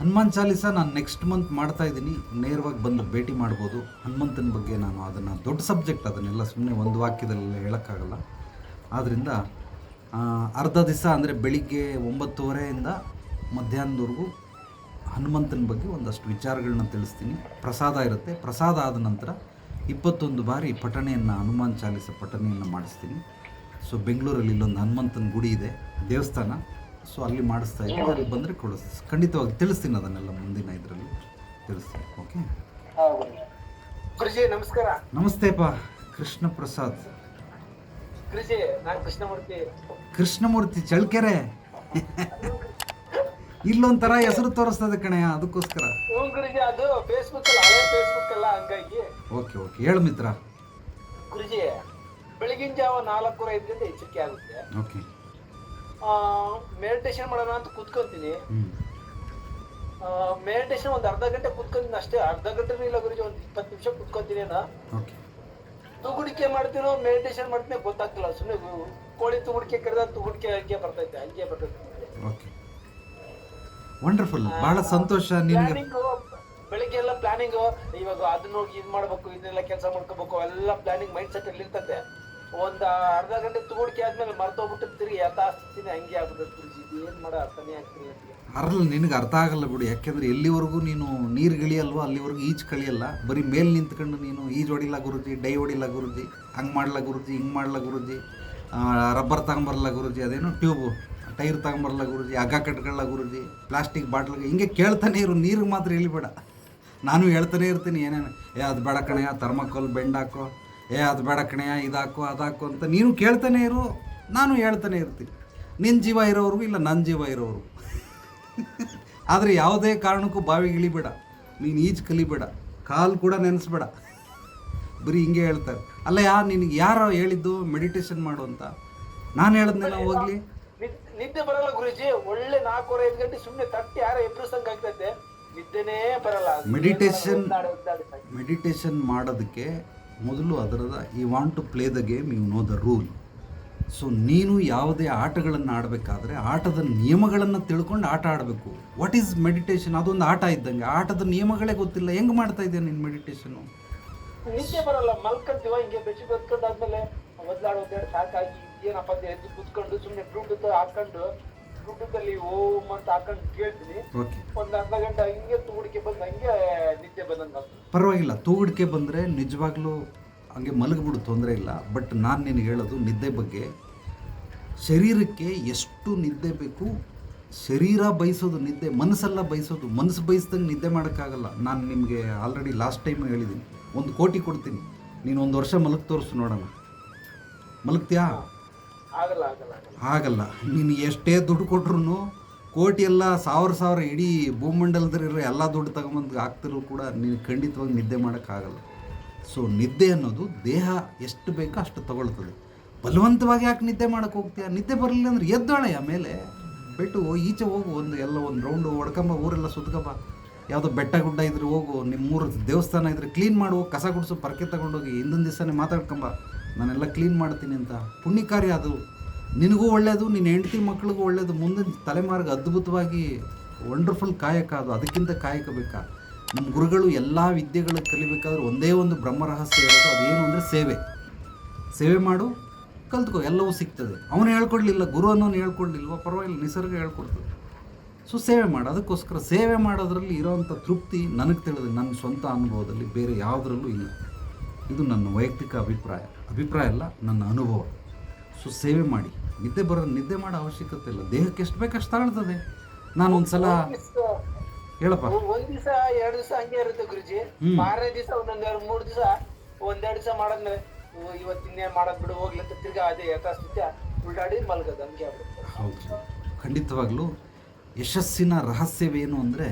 ಹನುಮಾನ್ ಚಾಲೀಸ ನಾನು next month ಮಾಡ್ತಾ ಇದ್ದೀನಿ. ನೇರವಾಗಿ ಬಂದು ಭೇಟಿ ಮಾಡ್ಬೋದು. ಹನುಮಂತನ ಬಗ್ಗೆ ನಾನು ಅದನ್ನು ದೊಡ್ಡ ಸಬ್ಜೆಕ್ಟ್ ಅದನ್ನೆಲ್ಲ ಸುಮ್ಮನೆ ಒಂದು ವಾಕ್ಯದಲ್ಲಿ ಹೇಳೋಕ್ಕಾಗಲ್ಲ. ಆದ್ದರಿಂದ ಅರ್ಧ ದಿವಸ ಅಂದರೆ ಬೆಳಿಗ್ಗೆ ಒಂಬತ್ತುವರೆಯಿಂದ ಮಧ್ಯಾಹ್ನದವರೆಗೂ ಹನುಮಂತನ ಬಗ್ಗೆ ಒಂದಷ್ಟು ವಿಚಾರಗಳನ್ನ ತಿಳಿಸ್ತೀನಿ. ಪ್ರಸಾದ ಇರುತ್ತೆ. ಪ್ರಸಾದ ಆದ ನಂತರ ಇಪ್ಪತ್ತೊಂದು ಬಾರಿ ಪಠಣೆಯನ್ನು, ಹನುಮಾನ್ ಚಾಲೀಸ ಪಠಣೆಯನ್ನು ಮಾಡಿಸ್ತೀನಿ. ಸೊ ಬೆಂಗಳೂರಲ್ಲಿ ಇಲ್ಲೊಂದು ಹನುಮಂತನ ಗುಡಿ ಇದೆ. ದೇವಸ್ಥಾನ. ಸೊ ಅಲ್ಲಿ ಮಾಡಿಸ್ತಾ ಇದ್ದೀವಿ ಅಲ್ಲಿ ಬಂದರೆ ಕೊಡಿಸ್ ಖಂಡಿತವಾಗಿ ತಿಳಿಸ್ತೀನಿ ಅದನ್ನೆಲ್ಲ ಮುಂದಿನ ಇದರಲ್ಲಿ. ತಿಳಿಸ್ತೀನಿ ಓಕೆ ಗುರುಜಿ ನಮಸ್ಕಾರ. ನಮಸ್ತೆಪ್ಪ ಕೃಷ್ಣ ಪ್ರಸಾದ್ ನಾನ್ ಕೃಷ್ಣಮೂರ್ತಿ. ಕೃಷ್ಣಮೂರ್ತಿ ಚಳ್ಕೆರೆ ಇಲ್ಲೊಂಥರ ಹೆಸರು ತೋರಿಸ್ತದೆ ಕಣೆಯ ಅದಕ್ಕೋಸ್ಕರ. ಅದು ಫೇಸ್ಬುಕ್ ಅಲ್ಲ ಹಳೆ ಫೇಸ್ಬುಕ್ ಅಲ್ಲ ಹಂಗಾಗಿ. ಓಕೆ ಓಕೆ ಹೇಳು ಮಿತ್ರ. ಗುರುಜಿ ಬೆಳಗಿನ ಜಾವ ನಾಲ್ಕೂರ ಐದರಿಂದ ಎಚ್ಚರಿಕೆ ಆಗುತ್ತೆ. ಓಕೆ ಮೆಡಿಟೇಷನ್ ಮಾಡೋಣ ಅಂತ ಕೂತ್ಕೊಂತೀನಿ. ಮೆಡಿಟೇಷನ್ ಒಂದು ಅರ್ಧ ಗಂಟೆ ಕೂತ್ಕೊಂತೀನಿ ಅಷ್ಟೇ. ಅರ್ಧ ಗಂಟೆನೂ ಇಲ್ಲ ಗುರುಜಿ ಒಂದು ಇಪ್ಪತ್ತು ನಿಮಿಷ ಕೂತ್ಕೊಂತೀನಿ ಅಣ್ಣ ತುಗುಡಿಕೆ ಮಾಡ್ತೀನೋ ಮೆಡಿಟೇಷನ್ ಮಾಡ್ತೀನಿ ಗೊತ್ತಾಗ್ತಿಲ್ಲ. ಸುಮ್ಮನೆ ಕೋಳಿ ತುಗುಡಿಕೆ ಕರೆದ ತುಗುಡಿಕೆ ಹಂಗೆ ಬರ್ತೈತೆ ಹಂಗೆ ಬರ್ತೈತೆ. ಓಕೆ ವಂಡರ್ಫುಲ್ ಬಹಳ ಸಂತೋಷ ನಿನಗೆ. ಪ್ಲಾನಿಂಗು ಬೆಳಿಗ್ಗೆ ಎಲ್ಲ ಪ್ಲಾನಿಂಗ್ ಇವಾಗ ಅದನ್ನ ಹೋಗಿ ಇದು ಮಾಡ್ಬೇಕು ಇದನ್ನೆಲ್ಲ ಕೆಲಸ ಮಾಡ್ಕೋಬೇಕು ಎಲ್ಲ ಪ್ಲಾನಿಂಗ್ ಮೈಂಡ್ ಸೆಟ್ ಅಲ್ಲಿ ಇರ್ತದೆ ಒಂದ್ ಅರ್ಧ ಗಂಟೆ ತಗೊಳ್ಕೆ ಆದ್ಮೇಲೆ ಮರ್ತೋಗ್ಬಿಟ್ಟು ತಿರುಗಿ ಸ್ಥಿತಿ ಹಂಗೆ ಆಗ್ಬಿಡುತ್ತೆ ಗುರುಜಿ. ಏನ್ ಮಾಡೋ ಅರ್ಥನೇ ಆಗ್ತಿಲ್ಲ ಮರಲ್ ನಿನಗೆ ಅರ್ಥ ಆಗಲ್ಲ ಬಿಡು. ಯಾಕೆಂದ್ರೆ ಎಲ್ಲಿವರೆಗೂ ನೀನು ನೀರು ಗಿಳಿಯಲ್ವೋ ಅಲ್ಲಿವರೆಗೂ ಈಜು ಕಳಿಯಲ್ಲ. ಬರೀ ಮೇಲೆ ನಿಂತ್ಕೊಂಡು ನೀನು ಈಜು ಹೊಡಿಲ್ಲ ಗುರುಜಿ, ಡೈ ಹೊಡಿಲ್ಲ ಗುರುಜಿ, ಹಂಗೆ ಮಾಡ್ಲಾ ಗುರುಜಿ, ಹಿಂಗೆ ಮಾಡ್ಲಾ ಗುರುಜಿ ರಬ್ಬರ್ ತಗೊಂಬರಲ್ಲ ಗುರುಜಿ, ಅದೇನು ಟ್ಯೂಬು, ಟೈರ್ ತಗೊಂಬರಲ್ಲ ಗುರುಜಿ, ಹಗ್ಗ ಕಟ್ಕೊಳ್ಳ ಗುರುಜಿ, ಪ್ಲಾಸ್ಟಿಕ್ ಬಾಟ್ಲಿಗೆ ಹಿಂಗೆ ಕೇಳ್ತಾನೆ ಇರು. ನೀರಿಗೆ ಮಾತ್ರ ಇಳಿಬೇಡ ನಾನು ಹೇಳ್ತಾನೆ ಇರ್ತೀನಿ ಏನೇನು. ಏ, ಅದು ಬೇಡ ಕಣೆಯ ಥರ್ಮಕೋಲ್ ಬೆಂಡ್ ಏ ಅದು ಬೇಡ ಕಣೆಯ ಇದಾಕು ಅದಾಕು ಅಂತ ನೀನು ಕೇಳ್ತಾನೆ ಇರು ನಾನು ಹೇಳ್ತಾನೆ ಇರ್ತೀನಿ. ನಿನ್ನ ಜೀವ ಇರೋವ್ರಿಗೂ ಇಲ್ಲ ನನ್ನ ಜೀವ ಇರೋರು ಆದರೆ ಯಾವುದೇ ಕಾರಣಕ್ಕೂ ಬಾವಿಗೆ ಇಳಿಬೇಡ ನೀನು ಈಜು ಕಲಿಬೇಡ ಕಾಲು ಕೂಡ ನೆನೆಸ್ಬೇಡ. ಬರೀ ಹಿಂಗೆ ಹೇಳ್ತಾರೆ. ಅಲ್ಲ ಯಾ ನಿನಗೆ ಯಾರು ಹೇಳಿದ್ದು ಮೆಡಿಟೇಷನ್ ಮಾಡು ಅಂತ? ನಾನು ಹೇಳದ್ನೆಲ್ಲ ಹೋಗ್ಲಿ. ನಿದ್- ನಿದ್ದೆ ಬರಲ್ಲ ಗುರುಜಿ ಒಳ್ಳೆ ನಾಲ್ಕೂವರೆ ಐದು ಗಂಟೆ ಸುಮ್ಮನೆ ತಟ್ಟಿ ಯಾರ ಎಬ್ರಿಸಂಗ್ ಆಗ್ತೈತೆ. ನಿದ್ದೆನೇ ಬರಲ್ಲ. ಮೆಡಿಟೇಷನ್. ಮೆಡಿಟೇಷನ್ ಮಾಡೋದಕ್ಕೆ ಮೊದಲು ಅದರದ ಈ want to play the game you know the rule so ನೀನು ಯಾವುದೇ ಆಟಗಳನ್ನು ಆಡಬೇಕಾದ್ರೆ ಆಟದ ನಿಯಮಗಳನ್ನು ತಿಳ್ಕೊಂಡು ಆಟ ಆಡಬೇಕು. ವಾಟ್ ಈಸ್ ಮೆಡಿಟೇಷನ್ ಅದೊಂದು ಆಟ ಇದ್ದಂಗೆ. ಆಟದ ನಿಯಮಗಳೇ ಗೊತ್ತಿಲ್ಲ. ಹೆಂಗೆ ಮಾಡ್ತಾ ಇದೆಯಾ ನೀನು ಮೆಡಿಟೇಷನು ಬರಲ್ಲ. ಮಲ್ಕೊಂತೀವ? ಹಿಂಗೆ ಬೆಚ್ಚಿ ಬದ್ಕೊಂಡು ಆದ್ಮೇಲೆ ಒದ್ದಾಡಿ ಸಾಕಾಗಿ ಏನಪ್ಪ ಎದ್ದು ಕೂತ್ಕೊಂಡು ಸುಮ್ಮನೆ ಬ್ಲೂಟೂತ್ ಹಾಕೊಂಡು ಅಲ್ಲಿ ಓಮ್ ಅಂತ ಹಾಕೊಂಡು ಕೇಳ್ತೀನಿ. ಓಕೆ ಒಂದ್ ಅರ್ಧ ಗಂಟೆ ಹಂಗೆ ತೂಗುಡಿಕೆ ಬಂದು ಹಂಗೆ ನಿದ್ದೆ ಬಂದಂಗೆ ಪರವಾಗಿಲ್ಲ ತೂಗುಡಿಕೆ ಬಂದರೆ ನಿಜವಾಗ್ಲೂ ಹಂಗೆ ಮಲಗಿಬಿಡು ತೊಂದರೆ ಇಲ್ಲ. ಬಟ್ ನಾನು ನಿನಗೆ ಹೇಳೋದು ನಿದ್ದೆ ಬಗ್ಗೆ. ಶರೀರಕ್ಕೆ ಎಷ್ಟು ನಿದ್ದೆ ಬೇಕು ಶರೀರ ಬಯಸೋದು ನಿದ್ದೆ ಮನಸ್ಸೆಲ್ಲ ಬಯಸೋದು ಮನಸ್ಸು ಬಯಸ್ದಂಗೆ ನಿದ್ದೆ ಮಾಡೋಕ್ಕಾಗಲ್ಲ. ನಾನು ನಿಮಗೆ ಆಲ್ರೆಡಿ ಲಾಸ್ಟ್ ಟೈಮ್ ಹೇಳಿದ್ದೀನಿ. ಒಂದು ಕೋಟಿ ಕೊಡ್ತೀನಿ. ನೀನು ಒಂದು ವರ್ಷ ಮಲಗಿ ತೋರಿಸು ನೋಡೋಣ. ಮಲಗ್ತೀಯಾ? ಆಗಲ್ಲ ನೀನು ಎಷ್ಟೇ ದುಡ್ಡು ಕೊಟ್ರು ಕೋಟಿ ಎಲ್ಲ ಸಾವಿರ ಸಾವಿರ ಇಡೀ ಭೂಮಂಡಲದಲ್ಲಿರೋ ಎಲ್ಲ ದುಡ್ಡು ತಗೊಂಬಂದು ಹಾಕ್ತಿರೋ ಕೂಡ ನೀನು ಖಂಡಿತವಾಗಿ ನಿದ್ದೆ ಮಾಡೋಕ್ಕಾಗಲ್ಲ. ಸೊ ನಿದ್ದೆ ಅನ್ನೋದು ದೇಹ ಎಷ್ಟು ಬೇಕೋ ಅಷ್ಟು ತಗೊಳ್ತದೆ. ಬಲವಂತವಾಗಿ ಯಾಕೆ ನಿದ್ದೆ ಮಾಡೋಕ್ಕೆ ಹೋಗ್ತೀಯ? ನಿದ್ದೆ ಬರಲಿಲ್ಲ ಅಂದ್ರೆ ಎದ್ದಾಳೆ ಆಮೇಲೆ ಬಿಟ್ಟು ಈಚೆ ಹೋಗು, ಒಂದು ಎಲ್ಲ ಒಂದು ರೌಂಡು ಹೊಡ್ಕೊಂಬ, ಊರೆಲ್ಲ ಸುತ್ಕೊಂಬ. ಯಾವುದೋ ಬೆಟ್ಟ ಗುಡ್ಡ ಇದ್ರೆ ಹೋಗು, ನಿಮ್ಮೂರ ದೇವಸ್ಥಾನ ಇದ್ರೆ ಕ್ಲೀನ್ ಮಾಡು, ಕಸ ಗುಡಿಸು, ಪರಕೆ ತಗೊಂಡೋಗಿ ಹಿಂದಿನ ದಿವಸನೇ ಮಾತಾಡ್ಕೊಂಬ. ನಾನೆಲ್ಲ ಕ್ಲೀನ್ ಮಾಡ್ತೀನಿ ಅಂತ. ಪುಣ್ಯ ಕಾರ್ಯ ಅದು. ನಿನಗೂ ಒಳ್ಳೆಯದು ನಿನ್ನ ಹೆಂಡತಿ ಮಕ್ಳಿಗೂ ಒಳ್ಳೆಯದು ಮುಂದಿನ ತಲೆಮಾರಿಗೆ ಅದ್ಭುತವಾಗಿ ವಂಡರ್ಫುಲ್ ಕಾಯಕ ಅದು. ಅದಕ್ಕಿಂತ ಕಾಯಕ ಬೇಕಾ? ನಮ್ಮ ಗುರುಗಳು ಎಲ್ಲ ವಿದ್ಯೆಗಳು ಕಲಿಬೇಕಾದ್ರೆ ಒಂದೇ ಒಂದು ಬ್ರಹ್ಮ ರಹಸ್ಯ ಇರೋದು ಅದೇನು ಅಂದರೆ ಸೇವೆ. ಸೇವೆ ಮಾಡು, ಕಲ್ತ್ಕೋ. ಎಲ್ಲವೂ ಸಿಗ್ತದೆ. ಅವನು ಹೇಳ್ಕೊಡ್ಲಿಲ್ಲ, ಗುರು ಅನ್ನೋನು ಹೇಳ್ಕೊಡ್ಲಿಲ್ವ? ಪರವಾಗಿಲ್ಲ, ನಿಸರ್ಗ ಹೇಳ್ಕೊಡ್ತದೆ. ಸೊ ಸೇವೆ ಮಾಡು. ಅದಕ್ಕೋಸ್ಕರ ಸೇವೆ ಮಾಡೋದ್ರಲ್ಲಿ ಇರೋವಂಥ ತೃಪ್ತಿ ನನಗೆ ತಿಳಿದು ನನ್ನ ಸ್ವಂತ ಅನುಭವದಲ್ಲಿ ಬೇರೆ ಯಾವುದರಲ್ಲೂ ಇಲ್ಲ. ಇದು ನನ್ನ ವೈಯಕ್ತಿಕ ಅಭಿಪ್ರಾಯ. ಅಭಿಪ್ರಾಯ ಅಲ್ಲ ನನ್ನ ಅನುಭವ. ಸೊ ಸೇವೆ ಮಾಡಿ. ನಿದ್ದೆ ಬರೋ ನಿದ್ದೆ ಮಾಡೋ ಅವಶ್ಯಕತೆ ಇಲ್ಲ. ದೇಹಕ್ಕೆ ಎಷ್ಟು ಬೇಕು ಅಷ್ಟು ತಗೊಳ್ತದೆ ನಾನು ಒಂದ್ಸಲ ಹೇಳಪ್ಪ. ಒಂದ್ ದಿವಸ ಎರಡು ದಿವಸ ಹಂಗೆ ಇರುತ್ತೆ ಗುರುಜಿ. ಮಾರನೇ ದಿವಸ ಒಂದೊಂದೆರಡು ಮೂರು ದಿವಸ ಒಂದೆರಡು ದಿವಸ ಮಾಡಾದ್ಮೇಲೆ ಇವತ್ತು ಇನ್ನೇನ್ ಮಾಡೋದ್ ಬಿಡು ಹೋಗ್ಲಿ ಅಂತ ತಿರ್ಗಾ ಅದೇ ಯಥಾಸ್ಥಿತಿ ಉಲ್ಟಾಡಿ ಮಲ್ಗದು ಹಂಗೆ ಹೌದು. ಖಂಡಿತವಾಗ್ಲೂ ಯಶಸ್ಸಿನ ರಹಸ್ಯವೇನು ಅಂದರೆ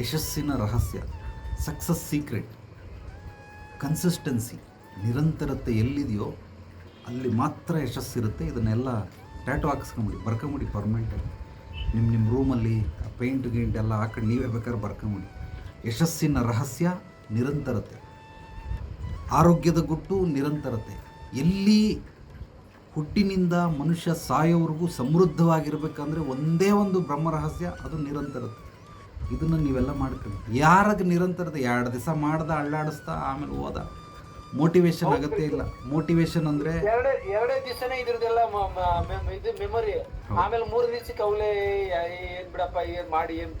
ಯಶಸ್ಸಿನ ರಹಸ್ಯ. ಸಕ್ಸಸ್ ಸೀಕ್ರೆಟ್ ಕನ್ಸಿಸ್ಟೆನ್ಸಿ ನಿರಂತರತೆ ಎಲ್ಲಿದೆಯೋ ಅಲ್ಲಿ ಮಾತ್ರ ಯಶಸ್ಸಿರುತ್ತೆ. ಇದನ್ನೆಲ್ಲ ಟ್ಯಾಟು ಹಾಕಿಸ್ಕೊಂಬಿಡಿ. ಬರ್ಕೊಂಬಿಡಿ ಪರ್ಮನೆಂಟಾಗಿ ನಿಮ್ಮ ನಿಮ್ಮ ರೂಮಲ್ಲಿ ಪೇಂಟ್ ಗೀಂಟ್ ಎಲ್ಲ ಹಾಕೊಂಡು ನೀವೇ ಬೇಕಾದ್ರೆ ಬರ್ಕೊಂಬಿಡಿ. ಯಶಸ್ಸಿನ ರಹಸ್ಯ ನಿರಂತರತೆ. ಆರೋಗ್ಯದ ಗುಟ್ಟು ನಿರಂತರತೆ. ಎಲ್ಲಿ ಹುಟ್ಟಿನಿಂದ ಮನುಷ್ಯ ಸಾಯೋವರೆಗೂ ಸಮೃದ್ಧವಾಗಿರಬೇಕಂದ್ರೆ ಒಂದೇ ಒಂದು ಬ್ರಹ್ಮ ರಹಸ್ಯ, ಅದು ನಿರಂತರತೆ. ಇದನ್ನು ನೀವೆಲ್ಲ ಮಾಡ್ಕೊಳ್ಳಿ. ಯಾರಾಗ ನಿರಂತರತೆ, ಎರಡು ದಿವಸ ಮಾಡ್ದ ಅಳ್ಳಾಡಿಸ್ತಾ ಆಮೇಲೆ ಹೋದ. ಮೋಟಿವೇಶನ್ ಅಗತ್ಯ ಇಲ್ಲ. ಮೋಟಿವೇಶನ್ ಅಂದ್ರೆ ಎರಡೇ ಎರಡೇ ದಿವಸನೇ ಇದ್ರದ್ದೆಲ್ಲ ಇದು ಮೆಮೊರಿ ಆಮೇಲೆ ಮೂರು ದಿವಸಕ್ಕೆ ಅವಲೇ ಏನ್ ಬಿಡಪ್ಪ ಏನ್ ಮಾಡಿ ಏನ್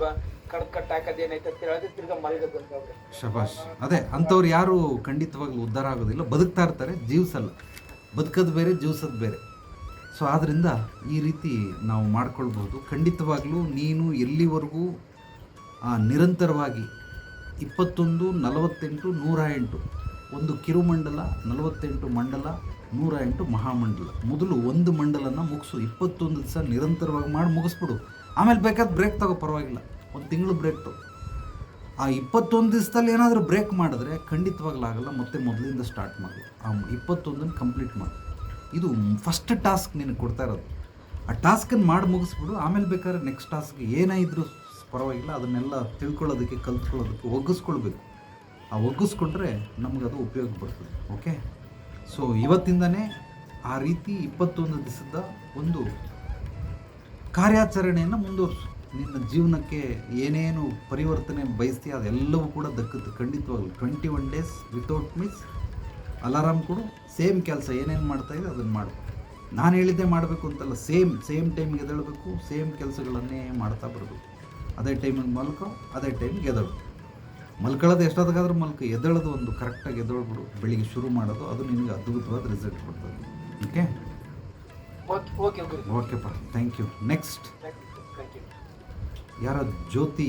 ಕಡ್ ಕಟ್ ಹಾಕದ್ ಏನೈತೆ ತಿರ್ಗಾ ಮಲಗದ್ ಅಂತ ಅವ್ರು. ಶಬಾಷ್. ಅದೇ ಅಂಥವ್ರು ಯಾರು ಖಂಡಿತವಾಗ್ಲೂ ಉದ್ಧಾರ ಆಗೋದಿಲ್ಲ. ಬದುಕ್ತಾ ಇರ್ತಾರೆ ಜೀವಿಸಲ್ಲ ಬದುಕೋದು ಬೇರೆ ಜೀವಿಸೋದು ಬೇರೆ. ಸೊ ಆದ್ದರಿಂದ ಈ ರೀತಿ ನಾವು ಮಾಡ್ಕೊಳ್ಬೋದು. ಖಂಡಿತವಾಗ್ಲೂ ನೀನು ಎಲ್ಲಿವರೆಗೂ ನಿರಂತರವಾಗಿ ಇಪ್ಪತ್ತೊಂದು ನಲವತ್ತೆಂಟು ನೂರ ಎಂಟು ಒಂದು ಕಿರುಮಂಡಲ, ನಲವತ್ತೆಂಟು ಮಂಡಲ ನೂರ ಎಂಟು ಮಹಾಮಂಡಲ. ಮೊದಲು ಒಂದು ಮಂಡಲನ ಮುಗಿಸು. ಇಪ್ಪತ್ತೊಂದು ದಿವಸ ನಿರಂತರವಾಗಿ ಮಾಡಿ ಮುಗಿಸ್ಬಿಡು. ಆಮೇಲೆ ಬೇಕಾದ ಬ್ರೇಕ್ ತಗೋ, ಪರವಾಗಿಲ್ಲ. ಒಂದು ತಿಂಗಳು ಬ್ರೇಕ್ ತಗೋ. ಆ ಇಪ್ಪತ್ತೊಂದು ದಿವಸದಲ್ಲಿ ಏನಾದರೂ ಬ್ರೇಕ್ ಮಾಡಿದ್ರೆ ಖಂಡಿತವಾಗ್ಲಾಗಲ್ಲ, ಮತ್ತೆ ಮೊದಲಿಂದ ಸ್ಟಾರ್ಟ್ ಮಾಡಿ. ಆ ಇಪ್ಪತ್ತೊಂದನ್ನು ಕಂಪ್ಲೀಟ್ ಮಾಡಿ. ಇದು ಫಸ್ಟ್ ಟಾಸ್ಕ್ ನಿನಗೆ ಕೊಡ್ತಾ ಇರೋದು. ಆ ಟಾಸ್ಕನ್ನು ಮಾಡಿ ಮುಗಿಸ್ಬಿಡು. ಆಮೇಲೆ ಬೇಕಾದ್ರೆ ನೆಕ್ಸ್ಟ್ ಟಾಸ್ಕ್ ಏನೇ ಇದ್ರೂ ಪರವಾಗಿಲ್ಲ. ಅದನ್ನೆಲ್ಲ ತಿಳ್ಕೊಳ್ಳೋದಕ್ಕೆ, ಕಲ್ತ್ಕೊಳ್ಳೋದಕ್ಕೆ ಒಗ್ಗಿಸ್ಕೊಳ್ಬೇಕು. ಒಗ್ಗಿಸ್ಕೊಂಡ್ರೆ ಅದು ಉಪಯೋಗ ಬರ್ತದೆ ಓಕೆ ಸೊ ಇವತ್ತಿಂದನೇ ಆ ರೀತಿ ಇಪ್ಪತ್ತೊಂದು ದಿವಸದ ಒಂದು ಕಾರ್ಯಾಚರಣೆಯನ್ನು ಮುಂದುವರಿಸು. ನಿನ್ನ ಜೀವನಕ್ಕೆ ಏನೇನು ಪರಿವರ್ತನೆ ಬಯಸ್ತೀಯ ಅದೆಲ್ಲವೂ ಕೂಡ ದಕ್ಕುತ್ತೆ. ಖಂಡಿತವಾಗ್ಲು twenty one days without miss alarm ಕೊಡು. ಸೇಮ್ ಕೆಲಸ ಏನೇನು ಮಾಡ್ತಾ ಇದೆ ಅದನ್ನು ಮಾಡು. ನಾನು ಹೇಳಿದ್ದೆ ಮಾಡಬೇಕು ಅಂತಲ್ಲ ಸೇಮ್ ಸೇಮ್ ಟೈಮ್ಗೆ ಎದ್ದೇಳಬೇಕು ಸೇಮ್ ಕೆಲಸಗಳನ್ನೇ ಮಾಡ್ತಾ ಬರಬೇಕು. ಅದೇ ಟೈಮಿಗೆ ಮಲ್ಕೋ, ಅದೇ ಟೈಮಿಗೆ ಎದ್ದೇಳು ಮಲ್ಕೊಳ್ಳೋದು ಎಷ್ಟೊತ್ತಾಗಾದ್ರೂ ಮಲ್ಕ ಎದ್ದೇಳೋದು ಒಂದು ಕರೆಕ್ಟಾಗಿ ಎದ್ದೇಳ್ಬಿಡು ಬೆಳಿಗ್ಗೆ ಶುರು ಮಾಡೋದು ಅದು ನಿಮಗೆ ಅದ್ಭುತವಾದ ರಿಸಲ್ಟ್ ಕೊಡ್ತದೆ. ಓಕೆ ಓಕೆ ಓಕೆಪ್ಪ ಥ್ಯಾಂಕ್ ಯು ನೆಕ್ಸ್ಟ್ ಯಾರೋ ಯಾರ ಜ್ಯೋತಿ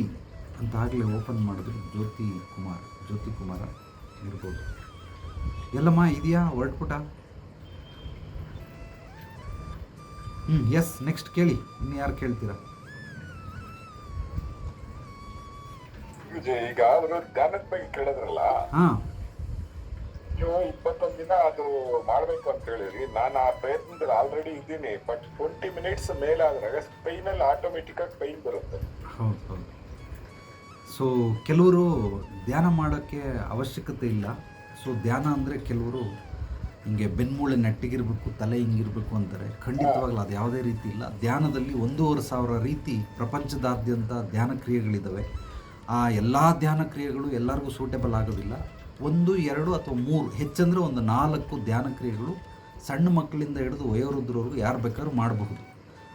ಅಂತ ಆಗಲೇ ಓಪನ್ ಮಾಡಿದ್ರು ಜ್ಯೋತಿ ಕುಮಾರ್ ಜ್ಯೋತಿ ಕುಮಾರ ಇರ್ಬೋದು. ಎಲ್ಲಮ್ಮ ಇದೆಯಾ ಹೊರಟ್ಬಿಟ್ಟ ಹ್ಞೂ ಎಸ್ ನೆಕ್ಸ್ಟ್ ಕೇಳಿ ಇನ್ನು ಯಾರು ಕೇಳ್ತೀರಾ? ವಿಜಯ್, ಈಗ ಅವರು ಧ್ಯಾನದ ಬಗ್ಗೆ ಕೇಳಿದ್ರಲ್ಲ? ಹಾಂ. ನೀವು ಇಪ್ಪತ್ತೊಂದು ದಿನ ಅದು ಮಾಡ್ಬೇಕು ಅಂತ ಹೇಳಿದ್ರಿ ನಾನು ಆ ಪ್ರಯತ್ನದಲ್ಲಿ ಆಲ್ರೆಡಿ ಇದ್ದೀನಿ. ಬಟ್ ಟ್ವೆಂಟಿ ಮಿನಿಟ್ಸ್ ಮೇಲೆ ಆದ್ರೆ ಪೈನ್ ಅಲ್ಲಿ ಆಟೋಮೆಟಿಕ್ ಆಗಿ ಪೈನ್ ಬರುತ್ತೆ. ಹೌದು ಹೌದು. ಸೊ ಕೆಲವರು ಧ್ಯಾನ ಮಾಡೋಕ್ಕೆ ಅವಶ್ಯಕತೆ ಇಲ್ಲ. ಸೊ ಧ್ಯಾನ ಅಂದರೆ ಕೆಲವರು ಹಿಂಗೆ ಬೆನ್ಮೂಳೆ ನೆಟ್ಟಿಗಿರಬೇಕು ತಲೆ ಹಿಂಗಿರ್ಬೇಕು ಅಂತಾರೆ. ಖಂಡಿತವಾಗ್ಲೂ ಅದು ಯಾವುದೇ ರೀತಿ ಇಲ್ಲ. ಧ್ಯಾನದಲ್ಲಿ ಒಂದೂವರೆ ಸಾವಿರ ರೀತಿ ಪ್ರಪಂಚದಾದ್ಯಂತ ಧ್ಯಾನ ಕ್ರಿಯೆಗಳಿದ್ದಾವೆ ಆ ಎಲ್ಲ ಧ್ಯಾನ ಕ್ರಿಯೆಗಳು ಎಲ್ಲರಿಗೂ ಸೂಟೇಬಲ್ ಆಗೋದಿಲ್ಲ. ಒಂದು, ಎರಡು ಅಥವಾ ಮೂರು, ಹೆಚ್ಚಂದರೆ ಒಂದು ನಾಲ್ಕು ಧ್ಯಾನ ಕ್ರಿಯೆಗಳು ಸಣ್ಣ ಮಕ್ಕಳಿಂದ ಹಿಡಿದು ವಯೋವೃದ್ಧರವರೆಗೂ ಯಾರು ಬೇಕಾದ್ರೂ ಮಾಡಬಹುದು.